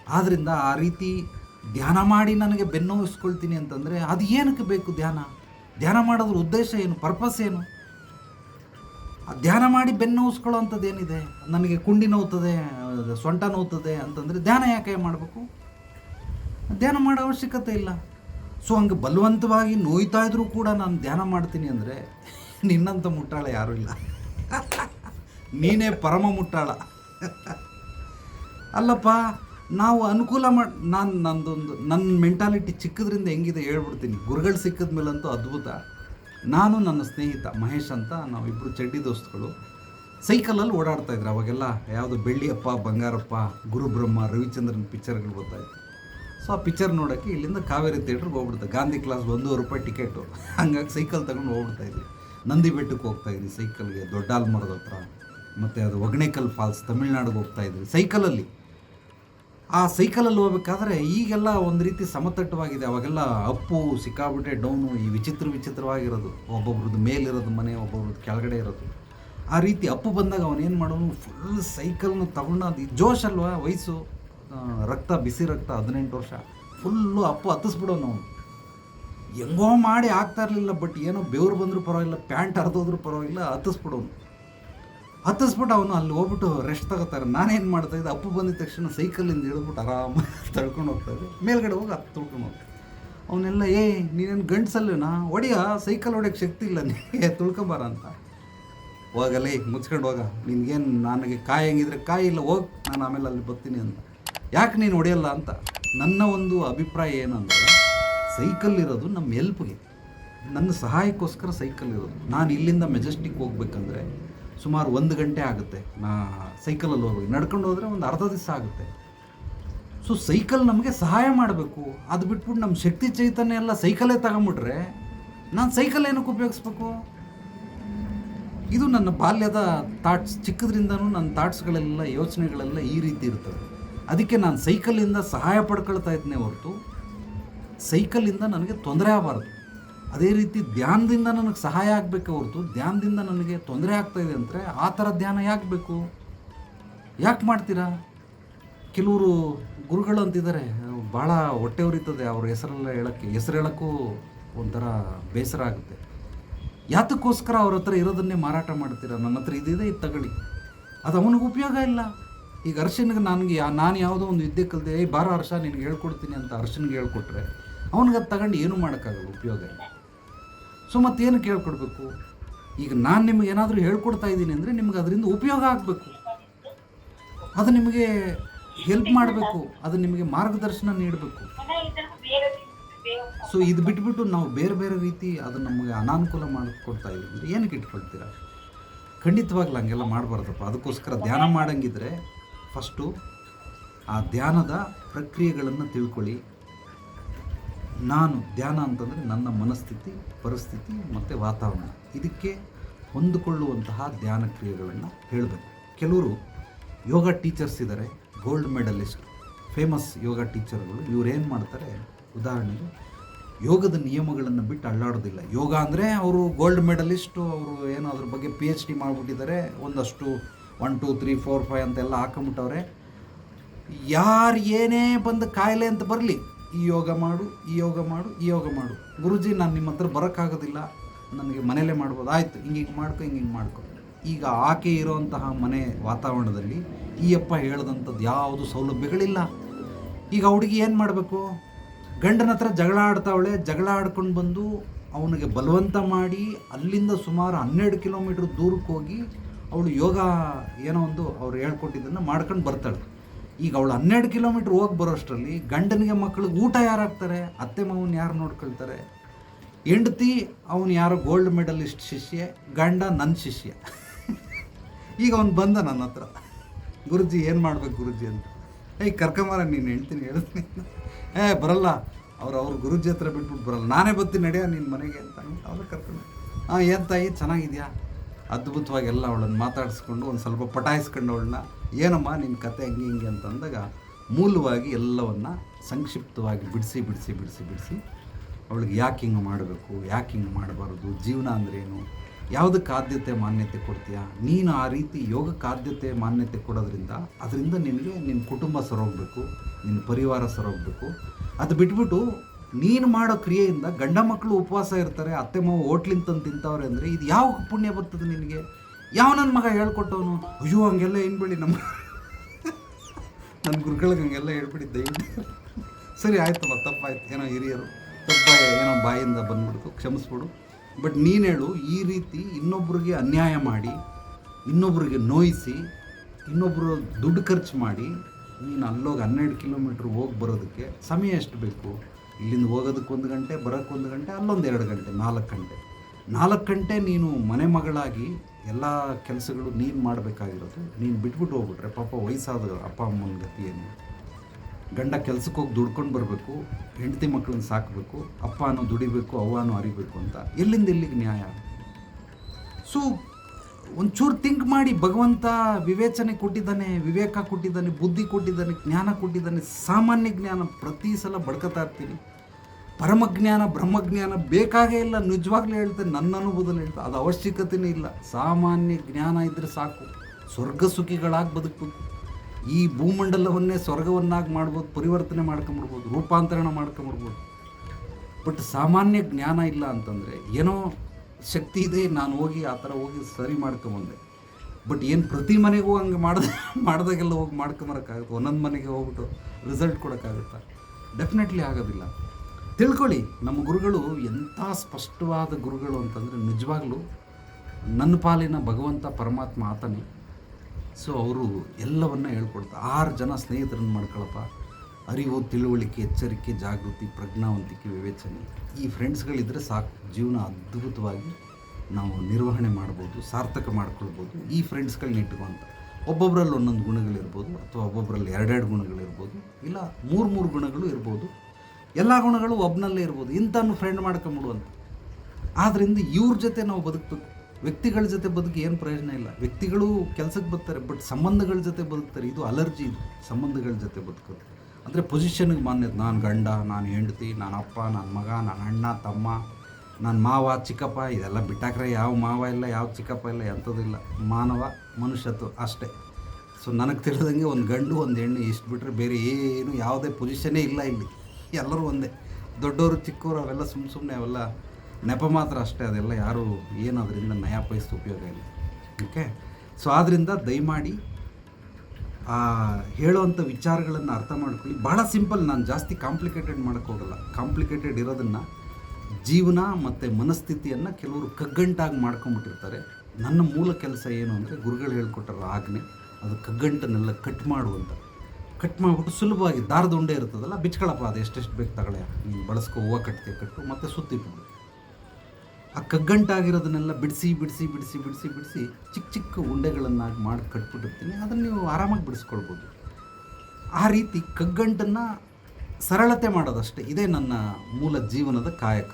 ಆದ್ದರಿಂದ ಆ ರೀತಿ ಧ್ಯಾನ ಮಾಡಿ ನನಗೆ ಬೆನ್ನೋವಿಸ್ಕೊಳ್ತೀನಿ ಅಂತಂದರೆ ಅದು ಏನಕ್ಕೆ ಬೇಕು ಧ್ಯಾನ? ಧ್ಯಾನ ಮಾಡೋದ್ರ ಉದ್ದೇಶ ಏನು? ಪರ್ಪಸ್ ಏನು? ಆ ಧ್ಯಾನ ಮಾಡಿ ಬೆನ್ನು ನೋವಿಸ್ಕೊಳ್ಳೋ ಅಂಥದ್ದು ಏನಿದೆ ನನಗೆ ಕುಂಡಿ ನೋವುತ್ತದೆ ಸೊಂಟ ನೋವುತ್ತದೆ ಅಂತಂದರೆ ಧ್ಯಾನ ಯಾಕೆ ಮಾಡಬೇಕು? ಧ್ಯಾನ ಮಾಡೋ ಅವಶ್ಯಕತೆ ಇಲ್ಲ. ಸೊ ಹಂಗೆ ಬಲವಂತವಾಗಿ ನೋಯ್ತಾ ಇದ್ರೂ ಕೂಡ ನಾನು ಧ್ಯಾನ ಮಾಡ್ತೀನಿ ಅಂದರೆ ನಿನ್ನಂಥ ಮುಟ್ಟಾಳ ಯಾರೂ ಇಲ್ಲ. ನೀನೇ ಪರಮ ಮುಟ್ಟಾಳ. ಅಲ್ಲಪ್ಪ, ನಾವು ಅನುಕೂಲ ಮಾಡಿ, ನಾನು ನಂದೊಂದು ನನ್ನ ಮೆಂಟಾಲಿಟಿ ಚಿಕ್ಕದ್ರಿಂದ ಹೆಂಗಿದೆ ಹೇಳ್ಬಿಡ್ತೀನಿ. ಗುರುಗಳು ಸಿಕ್ಕಿದ ಮೇಲಂತೂ ಅದ್ಭುತ. ನಾನು ನನ್ನ ಸ್ನೇಹಿತ ಮಹೇಶ್ ಅಂತ ನಾವಿಬ್ಬರು ಚಡ್ಡಿ ದೋಸ್ತುಗಳು. ಸೈಕಲಲ್ಲಿ ಓಡಾಡ್ತಾ ಇದ್ರು ಅವಾಗೆಲ್ಲ. ಯಾವುದು ಬೆಳ್ಳಿಯಪ್ಪ, ಬಂಗಾರಪ್ಪ, ಗುರುಬ್ರಹ್ಮ, ರವಿಚಂದ್ರನ್ ಪಿಕ್ಚರ್ಗಳು ಬರ್ತಾಯಿತ್ತು ಸೊ ಆ ಪಿಕ್ಚರ್ ನೋಡೋಕ್ಕೆ ಇಲ್ಲಿಂದ ಕಾವೇರಿ ಥಿಯೇಟ್ರಿಗೆ ಹೋಗ್ಬಿಡ್ತಾರೆ ಗಾಂಧಿ ಕ್ಲಾಸ್ ಒಂದೂವರೆ ರೂಪಾಯಿ ಟಿಕೆಟು ಹಂಗಾಗಿ ಸೈಕಲ್ ತಗೊಂಡು ಹೋಗ್ಬಿಡ್ತಾ ಇದ್ವಿ. ನಂದಿ ಬೆಟ್ಟಕ್ಕೆ ಹೋಗ್ತಾ ಇದ್ವಿ ಸೈಕಲ್ಗೆ ದೊಡ್ಡಾಲ್ಮರದ ಹತ್ರ. ಮತ್ತು ಅದು ಒಗ್ನೇಕಲ್ ಫಾಲ್ಸ್ ತಮಿಳ್ನಾಡಿಗೆ ಹೋಗ್ತಾ ಇದ್ವಿ ಸೈಕಲಲ್ಲಿ ಆ ಸೈಕಲಲ್ಲಿ ಹೋಗ್ಬೇಕಾದ್ರೆ ಈಗೆಲ್ಲ ಒಂದು ರೀತಿ ಸಮತಟ್ಟವಾಗಿದೆ ಅವಾಗೆಲ್ಲ ಅಪ್ಪು ಸಿಕ್ಕಾಬಿಟ್ಟೆ ಡೌನು ಈ ವಿಚಿತ್ರ ವಿಚಿತ್ರವಾಗಿರೋದು. ಒಬ್ಬೊಬ್ರದ್ದು ಮೇಲಿರೋದು ಮನೆ, ಒಬ್ಬೊಬ್ರದ್ದು ಕೆಳಗಡೆ ಇರೋದು. ಆ ರೀತಿ ಅಪ್ಪು ಬಂದಾಗ ಅವನೇನು ಮಾಡೋನು ಫುಲ್ ಸೈಕಲ್ನ ತಗೊಂಡು ಅದು ಜೋಶ್ ಅಲ್ವಾ, ವಯಸ್ಸು? ರಕ್ತ, ಬಿಸಿ ರಕ್ತ ಹದಿನೆಂಟು ವರ್ಷ. ಫುಲ್ಲು ಅಪ್ಪು ಹತ್ತಿಸ್ಬಿಡೋನು ಅವನು. ಹೆಂಗೋ ಮಾಡಿ ಆಗ್ತಾ ಇರಲಿಲ್ಲ ಬಟ್ ಏನೋ ಬೆವ್ರು ಬಂದರೂ ಪರವಾಗಿಲ್ಲ, ಪ್ಯಾಂಟ್ ಹರಿದೋದ್ರೂ ಪರವಾಗಿಲ್ಲ, ಹತ್ತಿಸ್ಬಿಡೋನು. ಹತ್ತಿಸ್ಬಿಟ್ಟು ಅವನು ಅಲ್ಲಿ ಹೋಗ್ಬಿಟ್ಟು ರೆಸ್ಟ್ ತಗೋತಾರೆ. ನಾನೇನು ಮಾಡ್ತಾ ಇದ್ದೆ? ಅಪ್ಪು ಬಂದಿದ ತಕ್ಷಣ ಸೈಕಲಿಂದ ಇಳಿದ್ಬಿಟ್ಟು ಆರಾಮಾಗಿ ತಳ್ಕೊಂಡು ಹೋಗ್ತಾ ಇದ್ದೆ. ಮೇಲ್ಗಡೆ ಹೋಗಿ ಹತ್ತು ತುಳ್ಕೊಂಡು ಹೋಗ್ತಾ ಅವನ್ನೆಲ್ಲ ಏ, ನೀನೇನು ಗಂಡ್ಸಲ್ಲೇನಾ? ಹೊಡಿಯ ಸೈಕಲ್ ಹೊಡೆಯೋಕ್ಕೆ ಶಕ್ತಿ ಇಲ್ಲ ನೀ ತುಳ್ಕೊಂಬಾರ ಅಂತ. ಹೋಗಲೇ, ಮುಚ್ಕೊಂಡು ಹೋಗ. ನಿನಗೇನು, ನನಗೆ ಕಾಯಿ ಹೆಂಗಿದ್ರೆ ಕಾಯಿ ಇಲ್ಲ ಹೋಗಿ. ನಾನು ಆಮೇಲೆ ಅಲ್ಲಿ ಬರ್ತೀನಿ ಅಂತ. ಯಾಕೆ ನೀನು ಹೊಡೆಯಲ್ಲ ಅಂತ? ನನ್ನ ಒಂದು ಅಭಿಪ್ರಾಯ ಏನಂದರೆ ಸೈಕಲ್ ಇರೋದು ನಮ್ಮ ಹೆಲ್ಪ್ಗೆ ನನ್ನ ಸಹಾಯಕ್ಕೋಸ್ಕರ ಸೈಕಲ್ ಇರೋದು. ನಾನು ಇಲ್ಲಿಂದ ಮೆಜೆಸ್ಟಿಕ್ ಹೋಗ್ಬೇಕಂದ್ರೆ ಸುಮಾರು ಒಂದು ಗಂಟೆ ಆಗುತ್ತೆ. ನಾ ಸೈಕಲಲ್ಲಿ ಹೋಗ್ಬೇಕು ನಡ್ಕೊಂಡು ಹೋದರೆ ಒಂದು ಅರ್ಧ ದಿವಸ ಆಗುತ್ತೆ. ಸೊ ಸೈಕಲ್ ನಮಗೆ ಸಹಾಯ ಮಾಡಬೇಕು. ಅದು ಬಿಟ್ಬಿಟ್ಟು ನಮ್ಮ ಶಕ್ತಿ ಚೈತನ್ಯ ಎಲ್ಲ ಸೈಕಲೇ ತಗೊಂಬಿಟ್ರೆ ನಾನು ಸೈಕಲ್ ಏನಕ್ಕೆ ಉಪಯೋಗಿಸ್ಬೇಕು? ಇದು ನನ್ನ ಬಾಲ್ಯದ ಥಾಟ್ಸ್ ಚಿಕ್ಕದ್ರಿಂದನೂ ನನ್ನ ಥಾಟ್ಸ್ಗಳೆಲ್ಲ ಯೋಚನೆಗಳೆಲ್ಲ ಈ ರೀತಿ ಇರ್ತವೆ. ಅದಕ್ಕೆ ನಾನು ಸೈಕಲಿಂದ ಸಹಾಯ ಪಡ್ಕೊಳ್ತಾ ಇದ್ನೇ ಹೊರತು ಸೈಕಲಿಂದ ನನಗೆ ತೊಂದರೆ ಆಗಬಾರ್ದು. ಅದೇ ರೀತಿ ಧ್ಯಾನದಿಂದ ನನಗೆ ಸಹಾಯ ಆಗಬೇಕು ಹೊರತು ಧ್ಯಾನದಿಂದ ನನಗೆ ತೊಂದರೆ ಆಗ್ತಾ ಇದೆ ಅಂದರೆ ಆ ಥರ ಧ್ಯಾನ ಯಾಕೆ ಬೇಕು? ಯಾಕೆ ಮಾಡ್ತೀರಾ? ಕೆಲವರು ಗುರುಗಳು ಅಂತಿದ್ದಾರೆ, ಭಾಳ ಹೊಟ್ಟೆ ಉರಿತದೆ ಅವ್ರ ಹೆಸರೆಲ್ಲ ಹೇಳೋಕ್ಕೆ, ಹೆಸರು ಹೇಳೋಕ್ಕೂ ಒಂಥರ ಬೇಸರ ಆಗುತ್ತೆ. ಯಾತಕ್ಕೋಸ್ಕರ ಅವ್ರ ಹತ್ರ ಇರೋದನ್ನೇ ಮಾರಾಟ ಮಾಡ್ತೀರಾ? ನನ್ನ ಹತ್ರ ಇದಿದೆ, ಇದು ತಗೊಳ್ಳಿ. ಅದು ಅವನಿಗೆ ಉಪಯೋಗ ಇಲ್ಲ. ಈಗ ಅರ್ಶನಿಗೆ ನನಗೆ ನಾನು ಯಾವುದೋ ಒಂದು ವಿದ್ಯೆ ಕಲಿತೆ ಐ ಬಾರ ಅರ್ಷ ನಿನಗೆ ಹೇಳ್ಕೊಡ್ತೀನಿ ಅಂತ ಅರ್ಶನ್ಗೆ ಹೇಳ್ಕೊಟ್ರೆ, ಅವನಿಗೆ ಅದು ತಗೊಂಡು ಏನೂ ಮಾಡೋಕ್ಕಾಗಲ್ಲ ಉಪಯೋಗ ಇಲ್ಲ. ಸೊ ಮತ್ತೇನು ಕೇಳ್ಕೊಡ್ಬೇಕು? ಈಗ ನಾನು ನಿಮಗೆ ಏನಾದರೂ ಹೇಳ್ಕೊಡ್ತಾ ಇದ್ದೀನಿ ಅಂದರೆ ನಿಮ್ಗೆ ಅದರಿಂದ ಉಪಯೋಗ ಆಗಬೇಕು. ಅದು ನಿಮಗೆ ಹೆಲ್ಪ್ ಮಾಡಬೇಕು. ಅದು ನಿಮಗೆ ಮಾರ್ಗದರ್ಶನ ನೀಡಬೇಕು. ಸೊ ಇದು ಬಿಟ್ಬಿಟ್ಟು ನಾವು ಬೇರೆ ಬೇರೆ ರೀತಿ ಅದು ನಮಗೆ ಅನಾನುಕೂಲ ಮಾಡಿಕೊಡ್ತಾ ಇದ್ದೀವಿ ಅಂದರೆ ಏನಕ್ಕೆ ಇಟ್ಕೊಳ್ತೀರಾ? ಖಂಡಿತವಾಗ್ಲೂ ಹಂಗೆಲ್ಲ ಮಾಡಬಾರ್ದಪ್ಪ. ಅದಕ್ಕೋಸ್ಕರ ಧ್ಯಾನ ಮಾಡಂಗಿದ್ರೆ ಫಸ್ಟು ಆ ಧ್ಯಾನದ ಪ್ರಕ್ರಿಯೆಗಳನ್ನು ತಿಳ್ಕೊಳ್ಳಿ. ನಾನು ಧ್ಯಾನ ಅಂತಂದರೆ ನನ್ನ ಮನಸ್ಥಿತಿ, ಪರಿಸ್ಥಿತಿ ಮತ್ತು ವಾತಾವರಣ. ಇದಕ್ಕೆ ಹೊಂದಿಕೊಳ್ಳುವಂತಹ ಧ್ಯಾನ ಕ್ರಿಯೆಗಳನ್ನು ಹೇಳಬೇಕು. ಕೆಲವರು ಯೋಗ ಟೀಚರ್ಸ್ ಇದ್ದಾರೆ ಗೋಲ್ಡ್ ಮೆಡಲಿಸ್ಟ್, ಫೇಮಸ್ ಯೋಗ ಟೀಚರ್ಗಳು ಇವರೇನು ಮಾಡ್ತಾರೆ? ಉದಾಹರಣೆಗೆ ಯೋಗದ ನಿಯಮಗಳನ್ನು ಬಿಟ್ಟು ಅಳ್ಳಾಡೋದಿಲ್ಲ. ಯೋಗ ಅಂದರೆ ಅವರು ಗೋಲ್ಡ್ ಮೆಡಲಿಸ್ಟು, ಅವರು ಏನೋ ಅದ್ರ ಬಗ್ಗೆ ಪಿ ಎಚ್ ಡಿ ಮಾಡಿಬಿಟ್ಟಿದ್ದಾರೆ, ಒಂದಷ್ಟು one two three four five ಅಂತೆಲ್ಲ ಹಾಕೊಂಬಿಟ್ಟವ್ರೆ ಯಾರು ಏನೇ ಬಂದು ಕಾಯಿಲೆ ಅಂತ ಬರಲಿ, ಈ ಯೋಗ ಮಾಡು, ಈ ಯೋಗ ಮಾಡು, ಈ ಯೋಗ ಮಾಡು. ಗುರುಜಿ, ನಾನು ನಿಮ್ಮ ಹತ್ರ ಬರೋಕ್ಕಾಗೋದಿಲ್ಲ. ನನಗೆ ಮನೇಲೇ ಮಾಡ್ಬೋದು. ಆಯಿತು, ಹಿಂಗೆ ಹಿಂಗೆ ಮಾಡ್ಕೊ, ಹಿಂಗೆ ಹಿಂಗೆ ಮಾಡ್ಕೊ. ಈಗ ಆಕೆ ಇರೋಂತಹ ಮನೆ ವಾತಾವರಣದಲ್ಲಿ ಈ ಅಪ್ಪ ಹೇಳ್ದಂಥದ್ದು ಯಾವುದು ಸೌಲಭ್ಯಗಳಿಲ್ಲ. ಈಗ ಹುಡುಗಿ ಏನು ಮಾಡಬೇಕು? ಗಂಡನ ಹತ್ರ ಜಗಳ ಆಡ್ತಾವಳೆ, ಜಗಳ ಆಡ್ಕೊಂಡು ಬಂದು ಅವನಿಗೆ ಬಲವಂತ ಮಾಡಿ ಅಲ್ಲಿಂದ ಸುಮಾರು ಹನ್ನೆರಡು ಕಿಲೋಮೀಟ್ರ್ ದೂರಕ್ಕೆ ಹೋಗಿ ಅವಳು ಯೋಗ ಏನೋ ಒಂದು ಅವ್ರು ಹೇಳ್ಕೊಟ್ಟಿದ್ದನ್ನು ಮಾಡ್ಕೊಂಡು ಬರ್ತಾಳೆ. ಈಗ ಅವಳು ಹನ್ನೆರಡು ಕಿಲೋಮೀಟ್ರ್ ಹೋಗಿ ಬರೋಷ್ಟರಲ್ಲಿ ಗಂಡನಿಗೆ ಮಕ್ಕಳಿಗೆ ಊಟ ಯಾರು ಹಾಕ್ತಾರೆ? ಅತ್ತೆ ಮಾವನ ಯಾರು ನೋಡ್ಕೊಳ್ತಾರೆ? ಹೆಂಡತಿ ಅವನು ಯಾರೋ ಗೋಲ್ಡ್ ಮೆಡಲಿಸ್ಟ್ ಶಿಷ್ಯ, ಗಂಡ ನನ್ನ ಶಿಷ್ಯ. ಈಗ ಅವನು ಬಂದ ನನ್ನ ಹತ್ರ. ಗುರುಜಿ ಏನು ಮಾಡ್ಬೇಕು ಗುರುಜಿ ಅಂತ. ಏಯ್, ಕರ್ಕೊಂಬರ, ನೀನು ಹೇಳ್ತೀನಿ ಹೇಳ್ತೀನಿ ಏ, ಬರಲ್ಲ. ಅವ್ರು ಅವ್ರ ಗುರುಜಿ ಹತ್ರ ಬಿಟ್ಬಿಟ್ಟು ಬರಲ್ಲ. ನಾನೇ ಬರ್ತೀನಿ ನಡೆಯ ನಿನ್ನ ಮನೆಗೆ ಅಂತ. ಅವ್ರು ಕರ್ಕೊಂಡು ಹಾಂ ಏನು ತಾಯಿ, ಚೆನ್ನಾಗಿದ್ಯಾ? ಅದ್ಭುತವಾಗಿ ಎಲ್ಲ ಅವಳನ್ನು ಮಾತಾಡಿಸ್ಕೊಂಡು ಒಂದು ಸ್ವಲ್ಪ ಪಟಾಯಿಸ್ಕೊಂಡು ಅವಳನ್ನ, ಏನಮ್ಮ ನಿನ್ನ ಕತೆ ಹಂಗೆ ಹಿಂಗೆ ಅಂತ ಅಂದಾಗ ಮೂಲವಾಗಿ ಎಲ್ಲವನ್ನು ಸಂಕ್ಷಿಪ್ತವಾಗಿ ಬಿಡಿಸಿ ಬಿಡಿಸಿ ಬಿಡಿಸಿ ಬಿಡಿಸಿ ಅವಳಿಗೆ ಯಾಕೆ ಹಿಂಗೆ ಮಾಡಬೇಕು, ಯಾಕೆ ಹಿಂಗೆ ಮಾಡಬಾರ್ದು, ಜೀವನ ಅಂದ್ರೇನು, ಯಾವುದಕ್ಕೆ ಆದ್ಯತೆ, ಮಾನ್ಯತೆ ಕೊಡ್ತೀಯಾ, ನೀನು ಆ ರೀತಿ ಯೋಗಕ್ಕೆ ಆದ್ಯತೆ, ಮಾನ್ಯತೆ ಕೊಡೋದ್ರಿಂದ ಅದರಿಂದ ನಿನಗೆ ನಿನ್ನ ಕುಟುಂಬ ಸರೋಗಬೇಕು, ನಿನ್ನ ಪರಿವಾರ ಸರೋಗಬೇಕು. ಅದು ಬಿಟ್ಬಿಟ್ಟು ನೀನು ಮಾಡೋ ಕ್ರಿಯೆಯಿಂದ ಗಂಡ ಮಕ್ಕಳು ಉಪವಾಸ ಇರ್ತಾರೆ, ಅತ್ತೆ ಮಾವು ಹೋಟ್ಲಿಂದ ತಂದು ತಿಂತವ್ರೆ ಅಂದರೆ ಇದು ಯಾವ ಪುಣ್ಯ ಬರ್ತದೆ ನಿನಗೆ? ಯಾವ ನನ್ನ ಮಗ ಹೇಳ್ಕೊಟ್ಟವನು? ಅಯ್ಯೋ, ಹಂಗೆಲ್ಲ ಬೇಡಿ ನಮ್ಮ ನನ್ನ ಗುರುಗಳಿಗೆ ಹಂಗೆಲ್ಲ ಹೇಳ್ಬಿಡಿ ದಯವಿಟ್ಟು ಸರಿ ಆಯ್ತಮ್ಮ ತಪ್ಪಾಯ್ತು. ಏನೋ ಹಿರಿಯರು ತಪ್ಪ ಏನೋ ಬಾಯಿಂದ ಬಂದ್ಬಿಡ್ತು. ಕ್ಷಮಿಸ್ಬಿಡು. ಬಟ್ ನೀನು ಹೇಳು, ಈ ರೀತಿ ಇನ್ನೊಬ್ರಿಗೆ ಅನ್ಯಾಯ ಮಾಡಿ, ಇನ್ನೊಬ್ರಿಗೆ ನೋಯಿಸಿ ಇನ್ನೊಬ್ಬರು ದುಡ್ಡು ಖರ್ಚು ಮಾಡಿ, ನೀನು ಅಲ್ಲೋಗಿ ಹನ್ನೆರಡು ಕಿಲೋಮೀಟ್ರ್ ಹೋಗಿ ಬರೋದಕ್ಕೆ ಸಮಯ ಎಷ್ಟು ಬೇಕು? ಇಲ್ಲಿಂದ ಹೋಗೋದಕ್ಕೆ ಒಂದು ಗಂಟೆ, ಬರೋಕ್ಕೆ ಒಂದು ಗಂಟೆ, ಅಲ್ಲೊಂದು ಎರಡು ಗಂಟೆ, ನಾಲ್ಕು ಗಂಟೆ. ನಾಲ್ಕು ಗಂಟೆ ನೀನು ಮನೆ ಮಗಳಾಗಿ ಎಲ್ಲ ಕೆಲಸಗಳು ನೀನು ಮಾಡಬೇಕಾಗಿರೋದು. ನೀನು ಬಿಟ್ಬಿಟ್ಟು ಹೋಗ್ಬಿಟ್ರೆ ಪಾಪ ವಯಸ್ಸಾದ ಅಪ್ಪ ಅಮ್ಮನ ಗತಿ ಏನು ಗಂಡ ಕೆಲ್ಸಕ್ಕೆ ಹೋಗಿ ದುಡ್ಕೊಂಡು ಬರಬೇಕು, ಹೆಂಡತಿ ಮಕ್ಕಳನ್ನ ಸಾಕಬೇಕು, ಅಪ್ಪನೂ ದುಡಿಬೇಕು, ಅವ್ವನೂ ಅರಿಬೇಕು ಅಂತ ಎಲ್ಲಿಂದ ಎಲ್ಲಿಗೆ ನ್ಯಾಯ? ಸೊ ಒಂಚೂರು ಥಿಂಕ್ ಮಾಡಿ ಭಗವಂತ ವಿವೇಚನೆ ಕೊಟ್ಟಿದ್ದಾನೆ, ವಿವೇಕ ಕೊಟ್ಟಿದ್ದಾನೆ, ಬುದ್ಧಿ ಕೊಟ್ಟಿದ್ದಾನೆ, ಜ್ಞಾನ ಕೊಟ್ಟಿದ್ದಾನೆ, ಸಾಮಾನ್ಯ ಜ್ಞಾನ ಪ್ರತಿ ಸಲ ಬಡ್ಕತಾ ಇರ್ತೀನಿ. ಪರಮಜ್ಞಾನ ಬ್ರಹ್ಮಜ್ಞಾನ ಬೇಕಾಗೇ ಇಲ್ಲ. ನಿಜವಾಗ್ಲೂ ಹೇಳ್ತೇನೆ ನನ್ನ ಅನುಭವದಲ್ಲಿ ಹೇಳ್ತೇನೆ ಅದು ಅವಶ್ಯಕತೆಯೇ ಇಲ್ಲ. ಸಾಮಾನ್ಯ ಜ್ಞಾನ ಇದ್ದರೆ ಸಾಕು. ಸ್ವರ್ಗ ಸುಖಿಗಳಾಗಿ ಬದುಕಬೇಕು. ಈ ಭೂಮಂಡಲವನ್ನೇ ಸ್ವರ್ಗವನ್ನಾಗಿ ಮಾಡ್ಬೋದು, ಪರಿವರ್ತನೆ ಮಾಡ್ಕೊಂಬಿಡ್ಬೋದು, ರೂಪಾಂತರಣ ಮಾಡ್ಕೊಂಬಿಡ್ಬೋದು. ಬಟ್ ಸಾಮಾನ್ಯ ಜ್ಞಾನ ಇಲ್ಲ ಅಂತಂದರೆ ಏನೋ ಶಕ್ತಿ ಇದೆ, ನಾನು ಹೋಗಿ ಆ ಥರ ಹೋಗಿ ಸರಿ ಮಾಡ್ಕೊಂಬಂದೆ ಬಟ್ ಏನು ಪ್ರತಿ ಮನೆಗೂ ಹಂಗೆ ಮಾಡ್ದ, ಮಾಡಿದಾಗೆಲ್ಲ ಹೋಗಿ ಮಾಡ್ಕೊಂಬರೋಕ್ಕಾಗುತ್ತೆ? ಒಂದೊಂದು ಮನೆಗೆ ಹೋಗ್ಬಿಟ್ಟು ರಿಸಲ್ಟ್ ಕೊಡೋಕ್ಕಾಗುತ್ತಾ? ಡೆಫಿನೆಟ್ಲಿ ಆಗೋದಿಲ್ಲ. ತಿಳ್ಕೊಳ್ಳಿ, ನಮ್ಮ ಗುರುಗಳು ಎಂಥ ಸ್ಪಷ್ಟವಾದ ಗುರುಗಳು ಅಂತಂದರೆ ನಿಜವಾಗ್ಲೂ ನನ್ನ ಪಾಲಿನ ಭಗವಂತ ಪರಮಾತ್ಮ ಆತನೇ. ಸೊ ಅವರು ಎಲ್ಲವನ್ನ ಹೇಳ್ಕೊಡ್ತಾರೆ ಆರು ಜನ ಸ್ನೇಹಿತರನ್ನು ಮಾಡ್ಕೊಳಪ್ಪ. ಅರಿವು, ತಿಳುವಳಿಕೆ, ಎಚ್ಚರಿಕೆ, ಜಾಗೃತಿ, ಪ್ರಜ್ಞಾವಂತಿಕೆ, ವಿವೇಚನೆ. ಈ ಫ್ರೆಂಡ್ಸ್ಗಳಿದ್ದರೆ ಸಾಕು. ಜೀವನ ಅದ್ಭುತವಾಗಿ ನಾವು ನಿರ್ವಹಣೆ ಮಾಡ್ಬೋದು, ಸಾರ್ಥಕ ಮಾಡ್ಕೊಳ್ಬೋದು. ಈ ಫ್ರೆಂಡ್ಸ್ಗಳನ್ನ ಇಟ್ಕೊಂತ ಒಬ್ಬೊಬ್ಬರಲ್ಲಿ ಒಂದೊಂದು ಗುಣಗಳಿರ್ಬೋದು ಅಥವಾ ಒಬ್ಬೊಬ್ಬರಲ್ಲಿ ಎರಡೆರಡು ಗುಣಗಳಿರ್ಬೋದು, ಇಲ್ಲ ಮೂರು ಮೂರು ಗುಣಗಳು ಇರ್ಬೋದು. ಎಲ್ಲ ಗುಣಗಳು ಒಬ್ಬನಲ್ಲೇ ಇರ್ಬೋದು. ಇಂಥನ್ನು ಫ್ರೆಂಡ್ ಮಾಡ್ಕೊಂಬಿಡು ಅಂತ. ಆದ್ದರಿಂದ ಇವ್ರ ಜೊತೆ ನಾವು ಬದುಕಬೇಕು. ವ್ಯಕ್ತಿಗಳ ಜೊತೆ ಬದುಕಿ ಏನು ಪ್ರಯೋಜನ ಇಲ್ಲ. ವ್ಯಕ್ತಿಗಳು ಕೆಲಸಕ್ಕೆ ಬರ್ತಾರೆ, ಬಟ್ ಸಂಬಂಧಗಳ ಜೊತೆ ಬದುಕ್ತಾರೆ. ಇದು ಅಲರ್ಜಿ ಇದು. ಸಂಬಂಧಗಳ ಜೊತೆ ಬದುಕೋದು. ಅಂದರೆ ಪೊಸಿಷನ್ಗೆ ಬಂದಿದ್ದು. ನಾನು ಗಂಡ, ನಾನು ಹೆಂಡತಿ, ನಾನು ಅಪ್ಪ ನನ್ನ ಮಗ ನನ್ನ ಅಣ್ಣ, ತಮ್ಮ ನನ್ನ ಮಾವ, ಚಿಕ್ಕಪ್ಪ, ಇದೆಲ್ಲ ಬಿಟ್ಟಾಕ್ರೆ ಯಾವ ಮಾವ ಇಲ್ಲ, ಯಾವ ಚಿಕ್ಕಪ್ಪ ಇಲ್ಲ ಎಂಥದಿಲ್ಲ ಮಾನವ, ಮನುಷ್ಯತ್ವ ಅಷ್ಟೇ. ಸೊ ನನಗೆ ತಿಳಿದಂಗೆ ಒಂದು ಗಂಡು, ಒಂದು ಹೆಣ್ಣು ಇಷ್ಟು ಬಿಟ್ಟರೆ ಬೇರೆ ಏನು ಯಾವುದೇ ಪೊಸಿಷನೇ ಇಲ್ಲ ಇಲ್ಲಿ. ಎಲ್ಲರೂ ಒಂದೇ. ದೊಡ್ಡವರು ಚಿಕ್ಕವರು ಅವೆಲ್ಲ ಸುಮ್ಮ ಸುಮ್ಮನೆ ಅವೆಲ್ಲ ನೆಪ ಮಾತ್ರ ಅಷ್ಟೇ. ಅದೆಲ್ಲ ಯಾರು ಏನು ಅದರಿಂದ ನಯಾ ಉಪಯೋಗ ಇಲ್ಲ. ಓಕೆ ಸೊ ಆದ್ದರಿಂದ ದಯಮಾಡಿ ಹೇಳೋವಂಥ ವಿಚಾರಗಳನ್ನು ಅರ್ಥ ಮಾಡ್ಕೊಳ್ಳಿ. ಭಾಳ ಸಿಂಪಲ್, ನಾನು ಜಾಸ್ತಿ ಕಾಂಪ್ಲಿಕೇಟೆಡ್ ಮಾಡೋಕ್ಕೆ ಹೋಗಲ್ಲ. ಕಾಂಪ್ಲಿಕೇಟೆಡ್ ಇರೋದನ್ನು ಜೀವನ ಮತ್ತು ಮನಸ್ಥಿತಿಯನ್ನು ಕೆಲವರು ಕಗ್ಗಂಟಾಗಿ ಮಾಡ್ಕೊಂಬಿಟ್ಟಿರ್ತಾರೆ. ನನ್ನ ಮೂಲ ಕೆಲಸ ಏನು ಅಂದರೆ ಗುರುಗಳು ಹೇಳ್ಕೊಟ್ಟಾರ ಆಜ್ಞೆ, ಅದು ಕಗ್ಗಂಟನ್ನೆಲ್ಲ ಕಟ್ ಮಾಡುವಂಥ ಕಟ್ ಮಾಡಿಬಿಟ್ಟು ಸುಲಭವಾಗಿ ದಾರದ ಉಂಡೆ ಇರ್ತದಲ್ಲ ಬಿಚ್ಕೊಳ್ಳಪ್ಪ ಅದು ಎಷ್ಟೆಷ್ಟು ಬೇಕು ತಗೊಳ್ಳೆ ನೀನು ಬಳಸ್ಕೊ, ಹೂವು ಕಟ್ತೀವಿ ಕಟ್ಟು, ಮತ್ತು ಸುತ್ತಿಟ್ಬಿಡು. ಆ ಕಗ್ಗಂಟಾಗಿರೋದನ್ನೆಲ್ಲ ಬಿಡಿಸಿ ಬಿಡಿಸಿ ಬಿಡಿಸಿ ಬಿಡಿಸಿ ಬಿಡಿಸಿ ಚಿಕ್ಕ ಚಿಕ್ಕ ಉಂಡೆಗಳನ್ನಾಗಿ ಮಾಡಿ ಕಟ್ಬಿಟ್ಟಿರ್ತೀನಿ. ಅದನ್ನು ನೀವು ಆರಾಮಾಗಿ ಬಿಡಿಸ್ಕೊಳ್ಬೋದು. ಆ ರೀತಿ ಕಗ್ಗಂಟನ್ನು ಸರಳತೆ ಮಾಡೋದಷ್ಟೇ ಇದೇ ನನ್ನ ಮೂಲ ಜೀವನದ ಕಾಯಕ.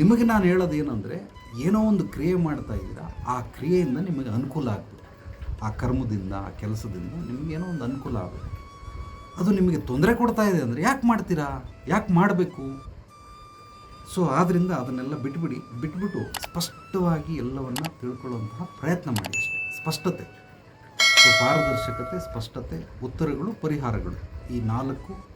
ನಿಮಗೆ ನಾನು ಹೇಳೋದೇನೆಂದರೆ, ಏನೋ ಒಂದು ಕ್ರಿಯೆ ಮಾಡ್ತಾ ಇದ್ದೀರಾ, ಆ ಕ್ರಿಯೆಯಿಂದ ನಿಮಗೆ ಅನುಕೂಲ ಆಗ್ತದೆ. ಆ ಕರ್ಮದಿಂದ, ಆ ಕೆಲಸದಿಂದ ನಿಮಗೇನೋ ಒಂದು ಅನುಕೂಲ ಆಗುತ್ತೆ ಅದು ನಿಮಗೆ ತೊಂದರೆ ಕೊಡ್ತಾ ಇದೆ ಅಂದರೆ ಯಾಕೆ ಮಾಡ್ತೀರಾ? ಯಾಕೆ ಮಾಡಬೇಕು? ಸೊ ಆದ್ದರಿಂದ ಅದನ್ನೆಲ್ಲ ಬಿಟ್ಬಿಡಿ. ಬಿಟ್ಬಿಟ್ಟು ಸ್ಪಷ್ಟವಾಗಿ ಎಲ್ಲವನ್ನು ತಿಳ್ಕೊಳ್ಳುವಂತಹ ಪ್ರಯತ್ನ ಮಾಡಿ ಅಷ್ಟೆ. ಸ್ಪಷ್ಟತೆ. ಸೊ ಪಾರದರ್ಶಕತೆ, ಸ್ಪಷ್ಟತೆ, ಉತ್ತರಗಳು, ಪರಿಹಾರಗಳು. ಈ ನಾಲ್ಕು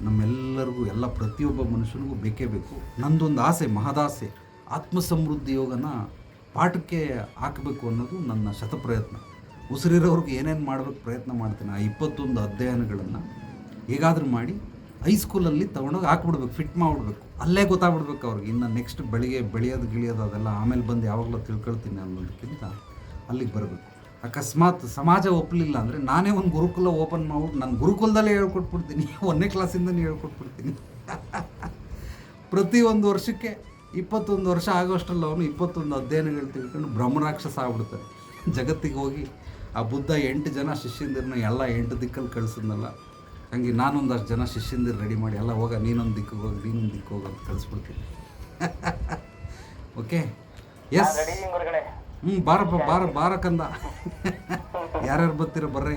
ನಮ್ಮೆಲ್ಲರಿಗೂ, ಎಲ್ಲ ಪ್ರತಿಯೊಬ್ಬ ಮನುಷ್ಯನಿಗೂ ಬೇಕೇ ಬೇಕು. ನಂದೊಂದು ಆಸೆ, ಮಹದಾಸೆ. ಆತ್ಮಸಮೃದ್ಧಿ ಯೋಗನ ಪಾಠಕ್ಕೆ ಹಾಕಬೇಕು ಅನ್ನೋದು ನನ್ನ ಶತಪ್ರಯತ್ನ. ಉಸಿರಿರೋರ್ಗೆ ಏನೇನು ಮಾಡಬೇಕು ಪ್ರಯತ್ನ ಮಾಡ್ತೀನಿ, ಆ ಇಪ್ಪತ್ತೊಂದು ಅಧ್ಯಯನಗಳನ್ನು ಹೇಗಾದರೂ ಮಾಡಿ, ಹೈಸ್ಕೂಲಲ್ಲಿ ತಗೊಂಡೋಗಿ ಹಾಕ್ಬಿಡ್ಬೇಕು, ಫಿಟ್ ಮಾಡಿಬಿಡ್ಬೇಕು. ಅಲ್ಲೇ ಗೊತ್ತಾಗ್ಬಿಡ್ಬೇಕು ಅವ್ರಿಗೆ. ಇನ್ನು ನೆಕ್ಸ್ಟ್ ಬೆಳಿಗ್ಗೆ ಬೆಳೆಯೋದು ಗಿಳಿಯೋದು ಅದೆಲ್ಲ ಆಮೇಲೆ ಬಂದು ಯಾವಾಗಲೂ ತಿಳ್ಕೊಳ್ತೀನಿ ಅನ್ನೋದಕ್ಕಿಂತ ಅಲ್ಲಿಗೆ ಬರಬೇಕು. ಅಕಸ್ಮಾತ್ ಸಮಾಜ ಒಪ್ಪಲಿಲ್ಲ ಅಂದರೆ ನಾನೇ ಒಂದು ಗುರುಕುಲ ಓಪನ್ ಮಾಡ್ಬಿಟ್ಟು ನನ್ನ ಗುರುಕುಲದಲ್ಲೇ ಹೇಳ್ಕೊಟ್ಬಿಡ್ತೀನಿ. ಒಂದನೇ ಕ್ಲಾಸಿಂದನೇ ಹೇಳ್ಕೊಟ್ಬಿಡ್ತೀನಿ. ಪ್ರತಿ ಒಂದು ವರ್ಷಕ್ಕೆ ಇಪ್ಪತ್ತೊಂದು ವರ್ಷ ಆಗೋಷ್ಟರಲ್ಲಿ ಅವನು ಇಪ್ಪತ್ತೊಂದು ಅಧ್ಯಯನಗಳು ತಿಳ್ಕೊಂಡು ಬ್ರಹ್ಮರಾಕ್ಷಸ ಆಗ್ಬಿಡ್ತಾರೆ ಜಗತ್ತಿಗೆ ಹೋಗಿ ಆ ಬುದ್ಧ ಎಂಟು ಜನ ಶಿಷ್ಯಂದಿರನ್ನ ಎಲ್ಲ ಎಂಟು ದಿಕ್ಕಲ್ಲಿ ಕಳಿಸಿದ್ನಲ್ಲ. ಹಂಗೆ ನಾನೊಂದಷ್ಟು ಜನ ಶಿಷ್ಯಂದಿರು ರೆಡಿ ಮಾಡಿ ಎಲ್ಲ ಹೋಗ ನೀನೊಂದು ದಿಕ್ಕಿಗೆ ಹೋಗಿ ನೀನೊಂದು ದಿಕ್ಕಿಗೆ ಹೋಗಿ ಅಂತ ಕಳಿಸ್ಬಿಡ್ತೀನಿ. ಓಕೆ ಎಸ್ ಹ್ಞೂ ಬಾರಪ್ಪ ಬಾರ ಬಾರ ಕಂದ. ಯಾರ್ಯಾರು ಬರ್ತೀರ ಬರ್ರಿ.